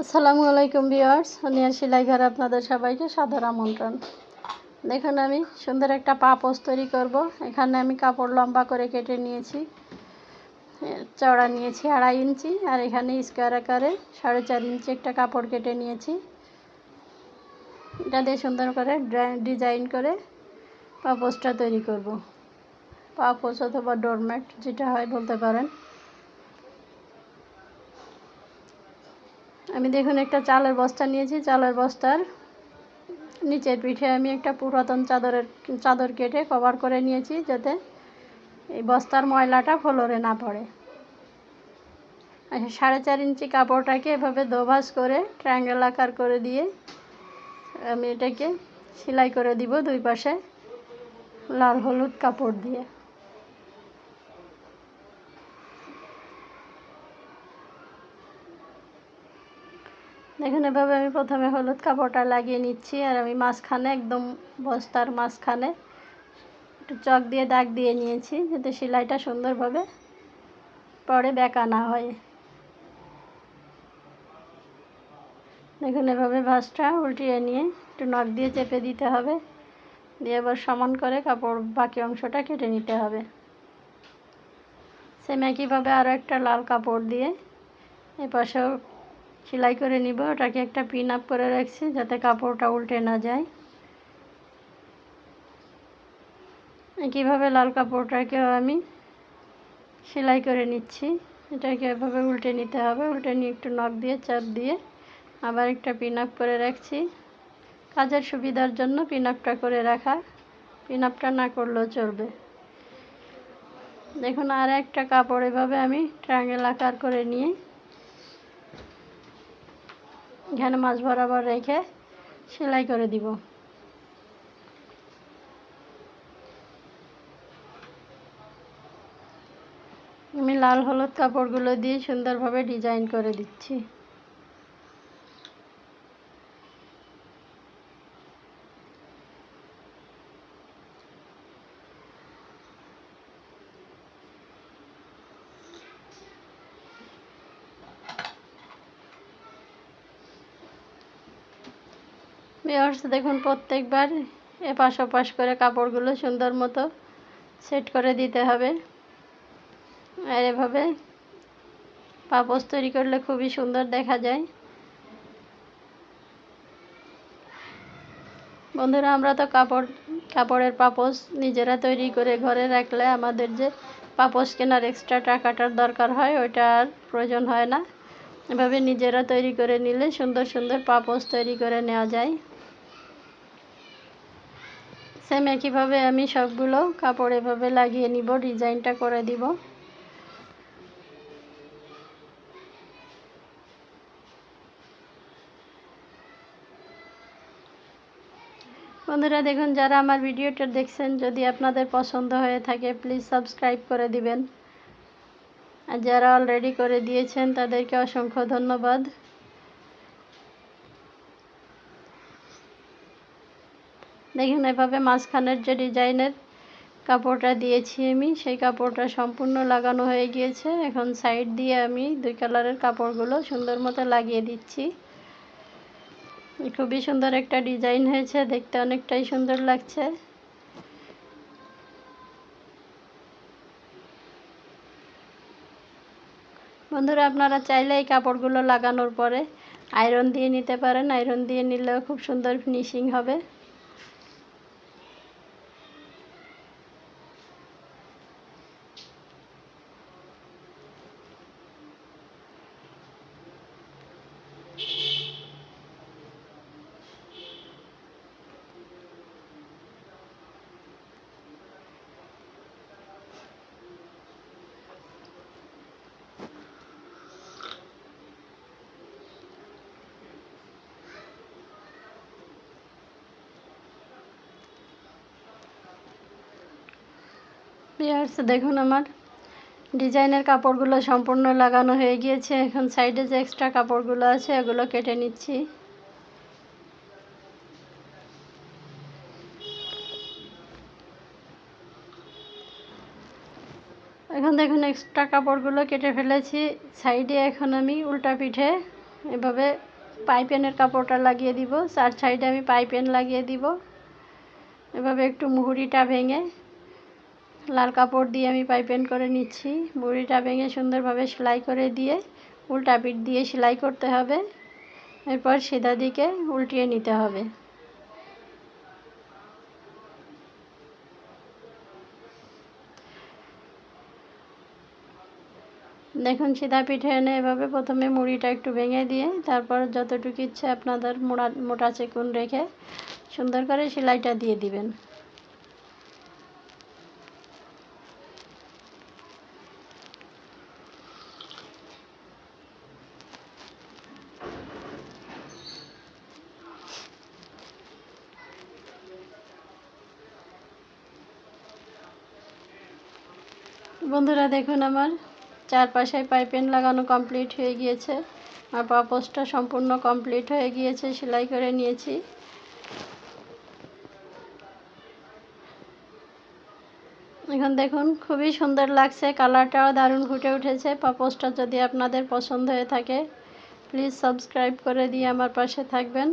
আসসালামু আলাইকুম নিয়ার সেলাই ঘরে আপনাদের সবাইকে সাদর আমন্ত্রণ। দেখুন আমি সুন্দর একটা পাপোস তৈরি করব। এখানে আমি কাপড় লম্বা করে কেটে নিয়েছি, চওড়া নিয়েছি আড়াই ইঞ্চি, আর এখানে স্কোয়ার আকারে সাড়ে চার ইঞ্চি একটা কাপড় কেটে নিয়েছি। এটা দিয়ে সুন্দর করে ডিজাইন করে পাপোসটা তৈরি করব। পাপোস অথবা ডোরম্যাট যেটা হয় বলতে পারেন। আমি দেখুন একটা চালের বস্তা নিয়েছি, চালের বস্তার নিচের পিঠে আমি একটা পুরাতন চাদরের, চাদর কেটে কভার করে নিয়েছি যাতে এই বস্তার ময়লাটা ফ্লোরে না পড়ে। আচ্ছা সাড়ে চার ইঞ্চি কাপড়টাকে এভাবে দোভাস করে ট্রায়াঙ্গেল আকার করে দিয়ে আমি এটাকে সেলাই করে দিব দুই পাশে লাল হলুদ কাপড় দিয়ে। দেখুন, এভাবে আমি প্রথমে হলুদ কাপড়টা লাগিয়ে নিচ্ছি আর আমি মাঝখানে একদম বস্তার মাঝখানে একটু চক দিয়ে দাগ দিয়ে নিয়েছি যাতে সেলাইটা সুন্দরভাবে পরে বেঁকা না হয়। দেখুন, এভাবে ভাঁজটা উল্টিয়ে নিয়ে একটু নখ দিয়ে চেপে দিতে হবে। দিয়ে এবার সমান করে কাপড় বাকি অংশটা কেটে নিতে হবে। সেম একইভাবে আরও একটা লাল কাপড় দিয়ে এপাশেও সেলাই করে নিব। ওটাকে একটা পিন আপ করে রাখছি যাতে কাপড়টা উল্টে না যায়। একইভাবে লাল কাপড়টাকেও আমি সেলাই করে নিচ্ছি। এটাকে এভাবে উল্টে নিতে হবে। উল্টে নিয়ে একটু নখ দিয়ে, চাপ দিয়ে আবার একটা পিন আপ করে রাখছি। কাজের সুবিধার জন্য পিন আপটা করে রাখা। পিন আপটা না করলেও চলবে। দেখুন আর একটা কাপড় এভাবে আমি ট্রায়াঙ্গেল আকার করে নিয়ে এখানে মাছ বরাবর রেখে সেলাই করে দিব। আমি লাল হলুদ কাপড়গুলো দিয়ে সুন্দরভাবে ডিজাইন করে দিচ্ছি। ভিউয়ার্স দেখুন, প্রত্যেকবার এপাশ ওপাশ করে কাপড়গুলো সুন্দর মতো সেট করে দিতে হবে। আর এভাবে পাপোস তৈরি করলে খুবই সুন্দর দেখা যায়। বন্ধুরা, আমরা তো কাপড়, কাপড়ের পাপোস নিজেরা তৈরি করে ঘরে রাখলে আমাদের যে পাপোস কেনার এক্সট্রা টাকাটার দরকার হয়, ওইটা আর প্রয়োজন হয় না। এভাবে নিজেরা তৈরি করে নিলে সুন্দর সুন্দর পাপোস তৈরি করে নেওয়া যায়। সেম একইভাবে আমি সবগুলো কাপড় এভাবে লাগিয়ে নিব, ডিজাইনটা করে দিব। বন্ধুরা দেখুন, যারা আমার ভিডিওটা দেখছেন, যদি আপনাদের পছন্দ হয়ে থাকে প্লিজ সাবস্ক্রাইব করে দিবেন। আর যারা অলরেডি করে দিয়েছেন, তাদেরকে অসংখ্য ধন্যবাদ। দেখুন এভাবে মাঝখানের যে ডিজাইনের কাপড়টা দিয়েছি আমি, সেই কাপড়টা সম্পূর্ণ লাগানো হয়ে গিয়েছে। এখন সাইড দিয়ে আমি দুই কালারের কাপড়গুলো সুন্দর মতো লাগিয়ে দিচ্ছি। খুবই সুন্দর একটা ডিজাইন হয়েছে, দেখতে অনেকটাই সুন্দর লাগছে। বন্ধুরা, আপনারা চাইলে এই কাপড়গুলো লাগানোর পরে আয়রন দিয়ে নিতে পারেন। আয়রন দিয়ে নিলেও খুব সুন্দর ফিনিশিং হবে। পিয়ার্স দেখুন আমার। ডিজাইনের কাপড়গুলো সম্পূর্ণ লাগানো হয়ে গিয়েছে। এখন সাইডে যে এক্সট্রা কাপড়গুলো আছে, এগুলো কেটে নিচ্ছি। এখন দেখুন এক্সট্রা কাপড়গুলো কেটে ফেলেছি। সাইডে এখন আমি উল্টা পিঠে এভাবে পাইপেনের কাপড়টা লাগিয়ে দিব। চার সাইডে আমি পাইপেন লাগিয়ে দিব। এভাবে একটু মুহুরিটা ভেঙে লাল কাপড় দিয়ে আমি পাইপেন করে নিচ্ছি। মুহুরিটা ভেঙে সুন্দরভাবে সেলাই করে দিয়ে উল্টা পিঠ দিয়ে সেলাই করতে হবে। এরপর সিধা দিকে উল্টিয়ে নিতে হবে। দেখুন, সিধা পিঠে এনে এভাবে প্রথমে মুড়িটা একটু ভেঙে দিয়ে তারপর যতটুকু ইচ্ছে আপনাদের মোড়া মোটা চেকুন রেখে সুন্দর করে সেলাইটা দিয়ে দিবেন। বন্ধুরা, দেখুন আমার চারপাশে পাইপেন লাগানো কমপ্লিট হয়ে গিয়েছে। আর পাপোসটা সম্পূর্ণ কমপ্লিট হয়ে গিয়েছে, সেলাই করে নিয়েছি। এখন দেখুন, খুবই সুন্দর লাগছে, কালারটাও দারুণ ফুটে উঠেছে। পাপোসটা যদি আপনাদের পছন্দ হয়ে থাকে প্লিজ সাবস্ক্রাইব করে দিয়ে আমার পাশে থাকবেন।